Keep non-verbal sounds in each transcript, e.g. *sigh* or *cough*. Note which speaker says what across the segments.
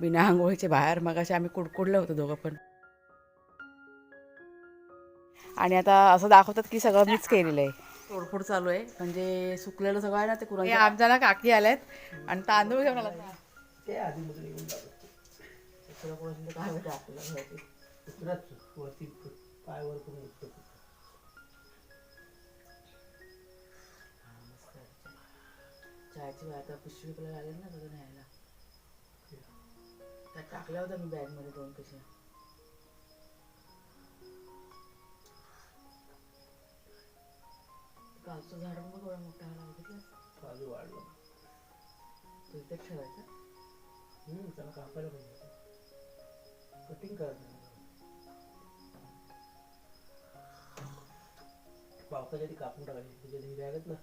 Speaker 1: बिना आंघोळीचे बाहेर मग असे आम्ही कुडकुडलं होतो दोघं पण. आणि आता असं दाखवतात की सगळं मीच केलेलं आहे. तोडफोड चालू आहे. म्हणजे सुकलेलं सगळं आहे ना ते कुणाला आमच्या काकी आल्यात आणि तांदूळ घेऊन आला.
Speaker 2: ते आधी
Speaker 1: आपल्याला चहाची आता पिशवी तुला लागेल ना तुझं न्यायला. त्यात टाकल्या होत्या मी बॅगमध्ये दोन पिशव्या. काजूचं झाड मग थोडा मोठा आला बघितलं
Speaker 2: काजू वाढलं.
Speaker 1: तू इथे ठेवायचं?
Speaker 2: हम्म त्याला कापायला पाहिजे. कटिंग करायचं पावसाच्या आधी कापून टाकायचे. त्याच्या हिऱ्या आहेत ना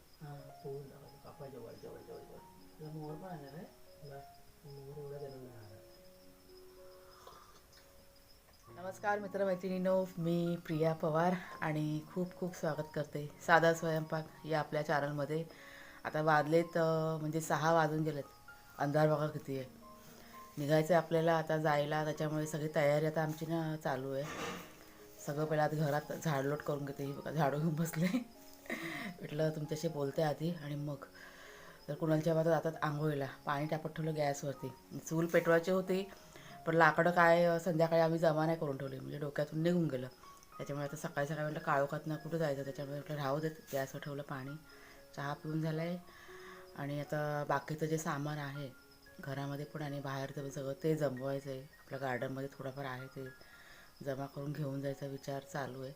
Speaker 2: तोडून टाकायचे. कापायच्या वरच्या वरच्या
Speaker 1: तुला मोर पण काय
Speaker 2: नाही मोहर एवढा त्याला
Speaker 1: नमस्कार मित्रमैत्रिणींनो मी प्रिया पवार आणि खूप खूप स्वागत करते साधा स्वयंपाक या आपल्या चॅनलमध्ये आता वाजलेत म्हणजे सहा वाजून गेलेत. अंधार बघा किती आहे. निघायचं आहे आपल्याला आता जायला त्याच्यामुळे सगळी तयारी आता आमची ना चालू आहे. सगळं पहिला आता घरात झाडलोट करून घेते बघा झाडू घेऊन बसले. म्हटलं तुमच्याशी बोलते आधी आणि मग. तर कुणालच्या बाबा जातात आंघोळीला. पाणी टाकत ठेवलं गॅसवरती. चूल पेटवायची होती. पण लाकडं काय संध्याकाळी आम्ही जमा नाही करून ठेवली. म्हणजे डोक्यातून निघून गेलं. त्याच्यामुळे आता सकाळी सकाळी म्हटलं काळोखात ना कुठं जायचं? त्याच्यामुळे म्हटलं राहू देत गॅसवर ठेवलं पाणी. चहा पिऊन झाला आहे आणि आता बाकीचं जे सामान आहे घरामध्ये पण आणि बाहेरचं सगळं ते जमवायचं आहे आपल्या गार्डनमध्ये थोडंफार आहे ते. जमा करून घेऊन जायचा विचार चालू आहे.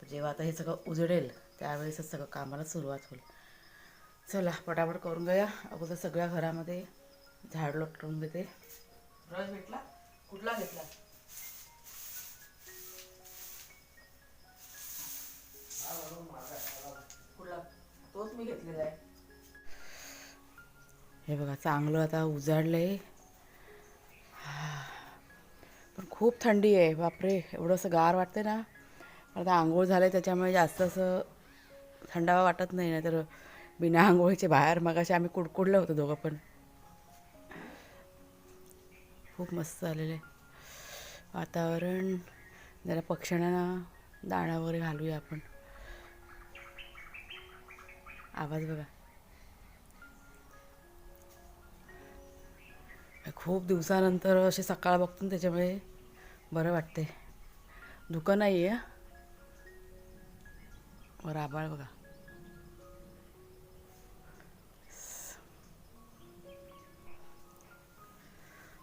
Speaker 1: तर जेव्हा आता हे सगळं उजडेल त्यावेळेसच सगळं कामाला सुरुवात होईल. चला पटापट करून घेऊया. अगोदर सगळ्या घरामध्ये झाड लोटून घेते. रस भेटला? कुठला घेतला? कुठला? तोच मी घेतलेला आहे. हे बघा चांगलं आता उजाडलंय. पण खूप थंडी आहे बापरे. एवढं असं गार वाटते ना. आता आंघोळ झालं आहे त्याच्यामुळे जास्त असं थंडावा वाटत नाही. ना तर बिना आंघोळीचे बाहेर मग असे आम्ही कुडकुडलं होतं दोघं पण. खूप मस्त झालेलं आहे. वातावरण जरा पक्ष्यांना दाणा वगैरे घालूया आपण. आवाज बघा. खूप दिवसानंतर असे सकाळ बघतो ना त्याच्यामुळे बरं वाटते धुकं नाही आहे वर आबाळ बघा.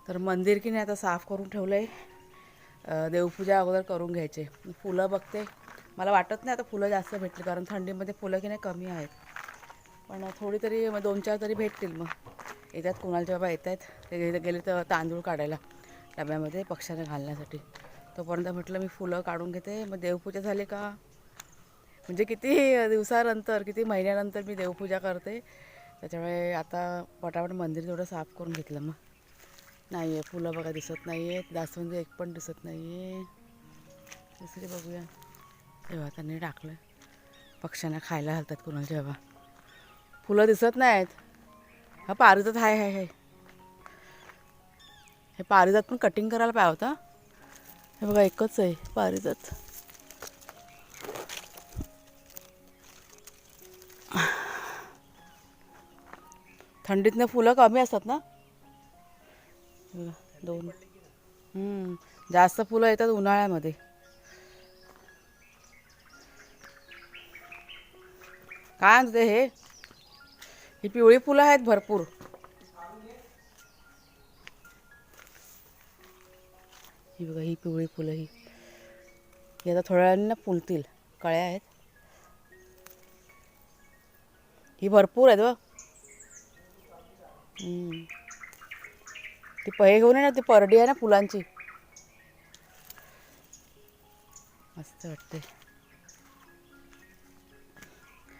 Speaker 1: तर मंदिर की नाही आता साफ करून ठेवलं आहे देवपूजा अगोदर करून घ्यायचे. फुलं बघते. मला वाटत नाही आता फुलं जास्त भेटली कारण थंडीमध्ये फुलं की नाही कमी आहेत. पण थोडी तरी मग दोन चार तरी भेटतील मग. येतात कुणालच्या बाबा येत आहेत ते गेले गेले तर तांदूळ काढायला डब्यामध्ये पक्ष्यांना घालण्यासाठी. तोपर्यंत म्हटलं मी फुलं काढून घेते. मग देवपूजा झाली का? म्हणजे किती दिवसानंतर किती महिन्यानंतर मी देवपूजा करते. त्याच्यामुळे आता पटापट मंदिर थोडं साफ करून घेतलं मग. नाही आहे फुलं बघा दिसत नाही आहेत जास्वंदी एक पण दिसत नाही आहे दुसरी बघूया. तेव्हा त्यांनी टाकलं पक्ष्यांना खायला घालतात कुणाच्या बाबा फुलं दिसत नाही आहेत हा पारिजात हाय हाय हाय. हे पारिजात पण कटिंग करायला पाहिजे होता. हे बघा एकच आहे पारिजात. थंडीतनं फुलं कमी असतात ना? बघा, दोन जास्त फुलं येतात उन्हाळ्यामध्ये. काय म्हणते हे? ही पिवळी फुलं आहेत भरपूर. ही बघा ही पिवळी फुलं ही. ही आता थोड्या वेळाने ना फुलतील. कळ्या आहेत. ही भरपूर आहेत बघ ती पहे घेऊन आहे ना ती परडी आहे ना फुलांची. मस्त वाटते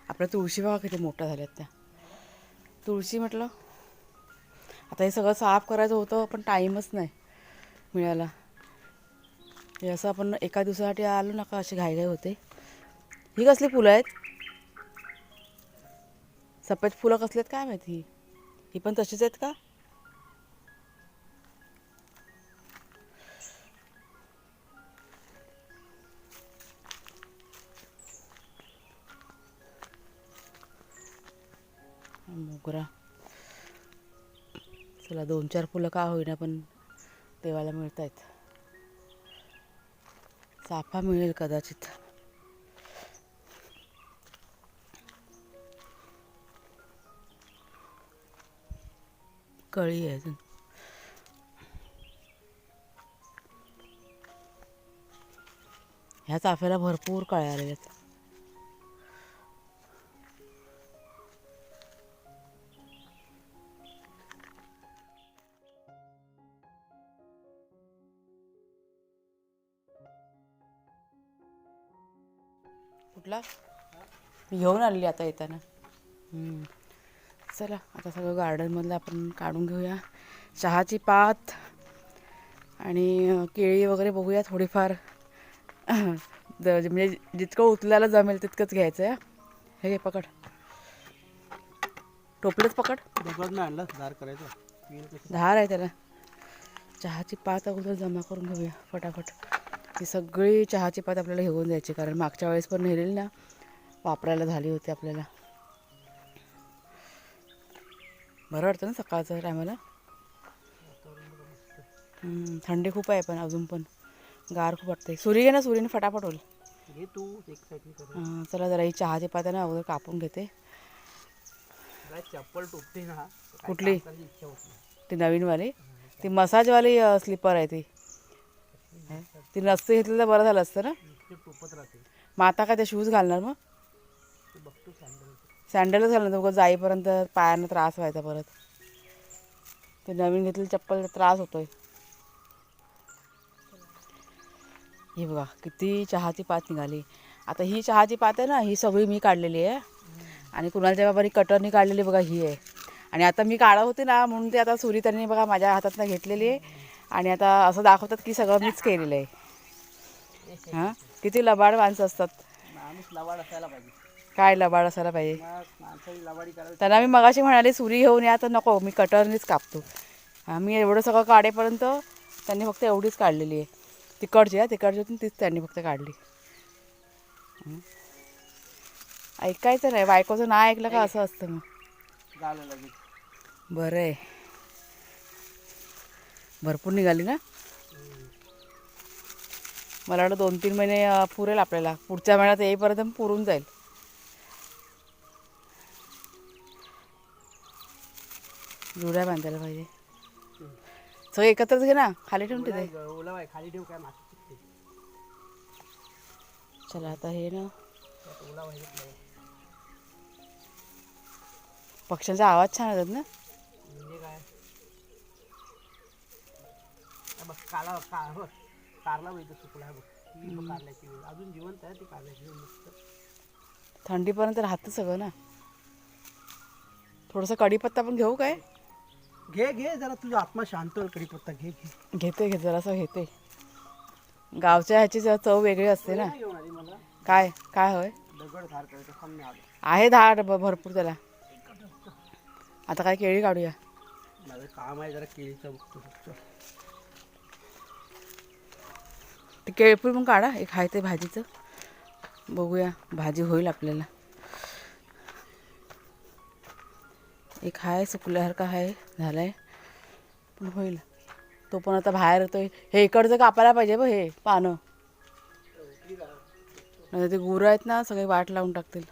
Speaker 1: आपल्या तुळशी बघा किती मोठ्या झाल्यात त्या. तुळशी म्हटलं आता हे सगळं साफ करायचं होतं पण टाईमच नाही मिळाला हे असं आपण एका दिवसासाठी आलो नका अशी घाईघाई होते. ही कसली फुलं आहेत? सफेद फुलं कसली आहेत काय माहिती? ही पण तशीच आहेत का? मोगरा. चला दोन चार फुलं का होईना पण देवाला मिळत आहेत चाफा मिळेल कदाचित. कळी आहे अजून. ह्या चाफ्याला भरपूर कळ्या आलेल्या आहेत. कुठला? मी घेऊन आलेली आता येताना. चला आता सगळं गार्डनमधलं आपण काढून घेऊया. चहाची पात आणि केळी वगैरे बघूया थोडीफार. द- म्हणजे जितकं उचलायला जमेल तितकंच घ्यायचं आहे हे घे पकड. टोपलंच पकड.
Speaker 2: आणला धार करायचं.
Speaker 1: धार आहे त्याला. चहाची पात अगोदर जमा करून घेऊया फटाफट. ती सगळी चहाची पात आपल्याला घेऊन जायची कारण मागच्या वेळेस पण नेलेली ना वापरायला झाली होती आपल्याला. बरं वाटतं ना सकाळचं टायमाला? थंडी खूप आहे पण अजून पण. गार खूप वाटते सुरी घे ना सुरीने फटाफट होईल. चला जरा ही चहाची पात आहे ना अगोदर कापून घेते.
Speaker 2: चप्पल टोपते ना
Speaker 1: कुठली? ती नवीनवाली. ती मसाजवाली स्लीपर आहे ती. ती नसते घेतली तर बरं झालं असतं ना? मग आता काय ते शूज घालणार मग? सँडलच घालणार उगाच जाईपर्यंत पायांना त्रास व्हायचा परत. ते नवीन घेतलेली चप्पल त्रास होतोय. ही बघा किती चहाची पात निघाली. आता ही चहाची पात आहे ना ही सगळी मी काढलेली आहे. आणि कुणालच्या बाबांनी कटरनी काढलेली बघा ही आहे. आणि आता मी काढत होते ना म्हणून ते आता सुरी त्यांनी बघा माझ्या हातातनं घेतलेली आहे. आणि आता असं दाखवतात की सगळं मीच केलेलं आहे. हां? किती लबाड माणसं असतात?
Speaker 2: माणूस लवाड असायला पाहिजे.
Speaker 1: काय लबाड असायला पाहिजे?
Speaker 2: मग माणसाची लवाडी करायची
Speaker 1: त्यांना मी मगाशी म्हणाले सुरी घेऊन या तर नको मी कटरनीच कापतो. हा मी एवढं सगळं काढेपर्यंत त्यांनी फक्त एवढीच काढलेली आहे. तिकडची आहे तिकडची होती तीच त्यांनी फक्त काढली. हं. ऐकायचं नाही बायकोचं नाही ऐकलं का असं असतं मग?
Speaker 2: झालं लगेच.
Speaker 1: बरं आहे. भरपूर निघाली ना? मला वाटतं दोन तीन महिने पुरेल आपल्याला. पुढच्या महिन्यात येईपर्यंत पुरून जाईल. जुड्या बांधायला पाहिजे. सगळं एकत्रच घे ना. खाली ठेवून
Speaker 2: बाय खाली ठेव काय
Speaker 1: चला आता हे ना. पक्ष्यांचा आवाज छान येतात ना.
Speaker 2: म्हणजे काय? काला कारला बघितलं सुकला आहे बघ बघ कारल्याची वेळ. अजून जिवंत आहे ती कारल्याची वेळ मस्त.
Speaker 1: थंडीपर्यंत राहतं सगळं ना? थोडंसं कढीपत्ता पण घेऊ काय?
Speaker 2: घे घे जरा. तुझा आत्मा शांत होईल कढीपत्ता घे घे.
Speaker 1: घेते घे. जरासं घेते. गावच्या ह्याची जरा चव वेगळी असते ना? काय काय होय? आहे धाड भरपूर त्याला. आता काय केळी काढूया?
Speaker 2: माझं काम आहे जरा केळीचं बघतो फक्त
Speaker 1: ते केळीपूर पण काढा एक आहे ते भाजीचं. बघूया भाजी होईल आपल्याला. एक आहे सुकल्यासारखा आहे झालाय. पण होईल. तो पण आता बाहेर येतोय. हे इकडचं कापायला पाहिजे बघ हे पानं. नाही ते गुरं आहेत ना सगळे वाट लावून टाकतील.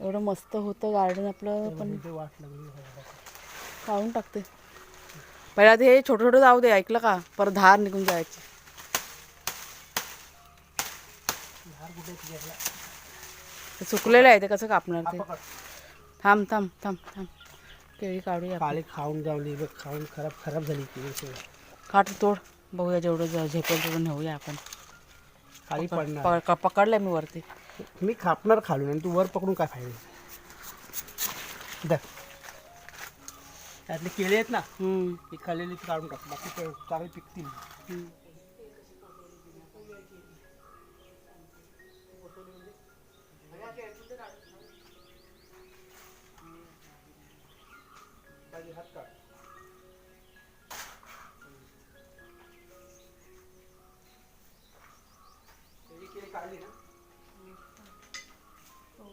Speaker 1: एवढं मस्त होतं गार्डन आपलं पण
Speaker 2: ते वाट लागली.
Speaker 1: काढून टाकते. पहिला ते हे छोटं छोटं जाऊ दे ऐकलं का? परत धार निघून जायची. ते सुकलेलं आहे ते कसं कापणार ते? थांब थांब थांब थांब. केळी काढूया.
Speaker 2: काळे खाऊन जावली बघ खाऊन खराब खराब झाली केळी
Speaker 1: काढ तोड. बघूया जेवढं झेपेल तेवढं नेऊया आपण.
Speaker 2: खाली पडणार.
Speaker 1: पक- पकडलंय मी वरती.
Speaker 2: मी खापणार खालून आणि तू वर पकडून काय फायदा? त्यातले केळे आहेत ना
Speaker 1: हम्म.
Speaker 2: ती खाल्लेली ती काढून टाक. बाकी ते चांगले पिकतील.
Speaker 1: हम्म.
Speaker 2: काढली ना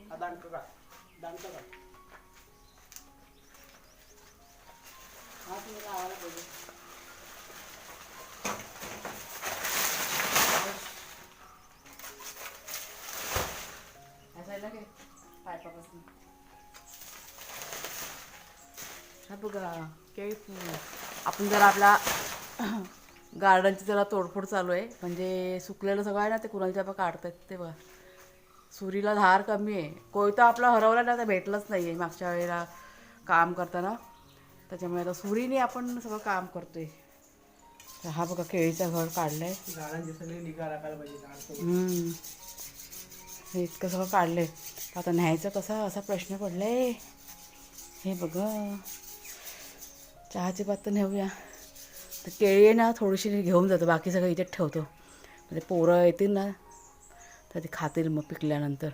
Speaker 2: हा दांडकं दांडका
Speaker 1: हा बघा केळी आपण जरा आपला गार्डनची जरा तोडफोड चालू आहे. म्हणजे सुकलेलं सगळं आहे ना ते कुणाच्या आपण काढतात ते बघा. सुरीला धार कमी आहे. कोयता आपला हरवला ना तर भेटलंच नाही आहे मागच्या वेळेला काम करताना. त्याच्यामुळे आता सुरीने आपण सगळं काम करतोय. तर हा बघा केळीचा घर काढलाय. हे इतकं सगळं काढलंय. आता न्यायचं कसं असा प्रश्न पडलाय. हे बघा. चहाची पात तर नेऊया. तर केळी ना थोडीशी घेऊन जातो. बाकी सगळं इथेच ठेवतो. म्हणजे पोरं येतील ना तर ते खातील मग पिकल्यानंतर.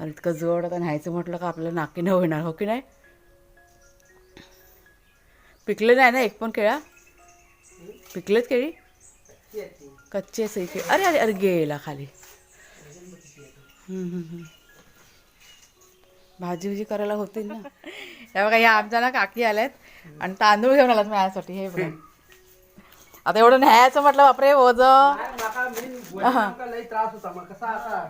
Speaker 1: आणि इतकं जड आता न्यायचं म्हटलं का आपल्याला नाकी न होणार हो की नाही? पिकले नाही ना एक पण केळा? पिकलेत केळी. कच्चे सही केळी. अरे अरे अरे गेला खाली. हम्म, हम्म, हम्म. भाजी बिजी करायला होतील ना. *laughs* हे बघा ह्या आमच्या ना काकी आल्यात आणि तांदूळ घेऊन आलात माझ्यासाठी हे बघा. आता एवढं न्यायचं म्हटलं बापरे ओझ.
Speaker 2: त्रास होता.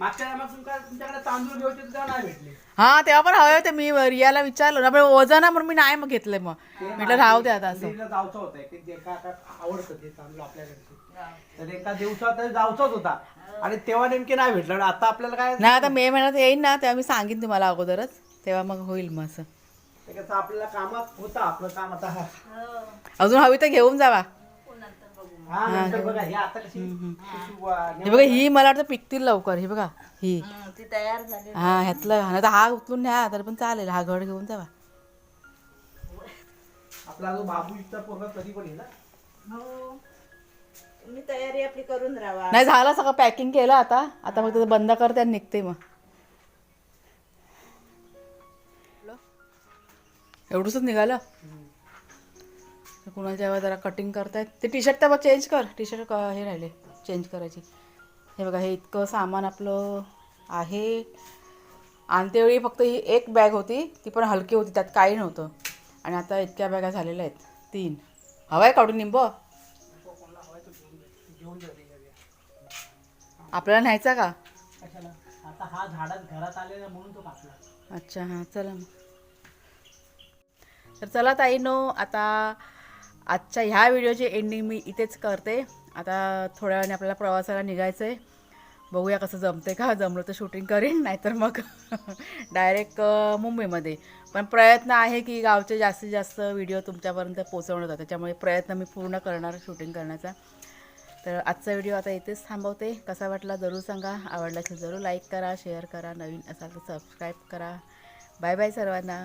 Speaker 2: मागच्या टायमात तुमका तुमच्याकडे तांदूळ घ्यायचे तेव्हा नाही भेटले?
Speaker 1: हा तेव्हा पण हवे होते मी रियाला विचारलं. ना पण ओझं ना म्हणून मी नाही मग घेतलंय मग. म्हटलं राहू दे आता असं.
Speaker 2: जाऊचा होता. एक एका एका आवडतं ते तांदूळ आपल्याकडचे. तर एका दिवसात जाऊचाच होता. आणि तेव्हा नेमके नाही भेटलं. आणि आता आपल्याला काय
Speaker 1: नाही आता मे महिन्यात येईन ना तेव्हा मी सांगेन तुम्हाला अगोदरच. तेव्हा मग होईल मग असं.
Speaker 2: ते कसं आपल्याला कामात होता आपलं काम आता. हा.
Speaker 1: अजून हवी तर घेऊन जावा.
Speaker 2: हा बघा हे
Speaker 1: हे ही मला वाटतं पिकतील लवकर हे बघा ही.
Speaker 3: ती तयार झाली.
Speaker 1: हा ह्यातलं नाही तर हा उचलून न्या तरी पण चालेल हा घड घेऊन जावा
Speaker 2: आपला जो बाबू पोरगा कधी पण येईल ना
Speaker 3: हो. तुम्ही तयारी आपली करून राहा
Speaker 1: नाही झालं सगळं पॅकिंग केलं आता. आता मग त्याचं बंद करते आणि निघते मग. एवढंच निघालं? कुणाच्या वेळा जरा कटिंग करतायत ते टी शर्ट तर चेंज कर. टी शर्ट हे राहिले चेंज करायची. हे बघा हे इतकं सामान आपलं आहे. आणतेवेळी फक्त ही एक बॅग होती ती पण हलकी होती त्यात काही नव्हतं. आणि आता इतक्या बॅगा झालेल्या आहेत. तीन. हवाय काढून निंब. आपल्याला न्यायचा का?
Speaker 2: कशाला आता हा झाडात घरात आलेला म्हणून तो कापला.
Speaker 1: अच्छा हां चला मग. तर चला ताईनो आता आजच्या ह्या व्हिडिओची एंडिंग मी इथेच करते. आता थोड्या वेळाने आपल्याला प्रवासाला निघायचं आहे बघूया कसं जमते का. जमलं तर शूटिंग करीन नाहीतर मग *laughs* डायरेक्ट मुंबईमध्ये. पण प्रयत्न आहे की गावचे जास्तीत जास्त व्हिडिओ तुमच्यापर्यंत पोचवण्याचा त्याच्यामुळे प्रयत्न मी पूर्ण करणार शूटिंग करण्याचा. तर आजचा व्हिडिओ आता इथेच थांबवते. कसा वाटला जरूर सांगा. आवडला तर जरूर लाईक करा शेअर करा. नवीन असाल तर सबस्क्राईब करा. बाय बाय सर्वांना.